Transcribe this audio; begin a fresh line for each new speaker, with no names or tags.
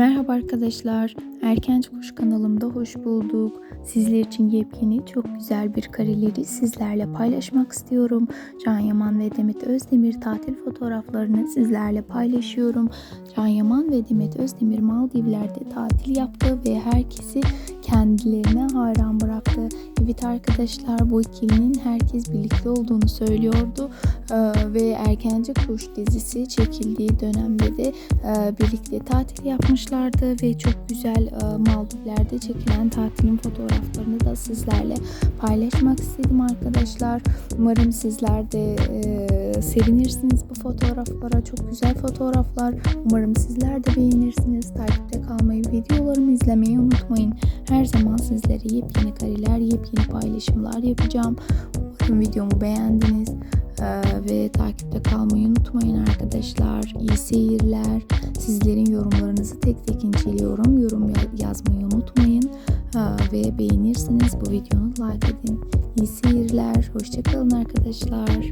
Merhaba arkadaşlar. Erkenç Kuş kanalımda hoş bulduk. Sizler için yepyeni çok güzel bir kareleri sizlerle paylaşmak istiyorum. Can Yaman ve Demet Özdemir tatil fotoğraflarını sizlerle paylaşıyorum. Can Yaman ve Demet Özdemir Maldivler'de tatil yaptı ve herkesi kendilerine hayran bıraktı. Evet arkadaşlar bu ikilinin herkes birlikte olduğunu söylüyordu. Ee, ve Erkenci Kuş dizisi çekildiği dönemde de e, birlikte tatil yapmışlardı ve çok güzel e, Maldivler'de çekilen tatilin fotoğraflarını da sizlerle paylaşmak istedim arkadaşlar. Umarım sizler de e, sevinirsiniz bu fotoğraflara. Çok güzel fotoğraflar. Umarım sizler de beğenirsiniz. Takipte kalmayı, videolarımı izlemeyi unutmayın. Her zaman sizlere yepyeni kareler, yepyeni paylaşımlar yapacağım. Umarım videomu beğendiniz. Ee, ve takipte kalmayı unutmayın arkadaşlar. İyi seyirler. Sizlerin yorumlarınızı tek tek inceliyorum. Yorum ya- yazmayı unutmayın. Ee, ve beğenirsiniz bu videonu like edin. İyi seyirler. Hoşçakalın arkadaşlar.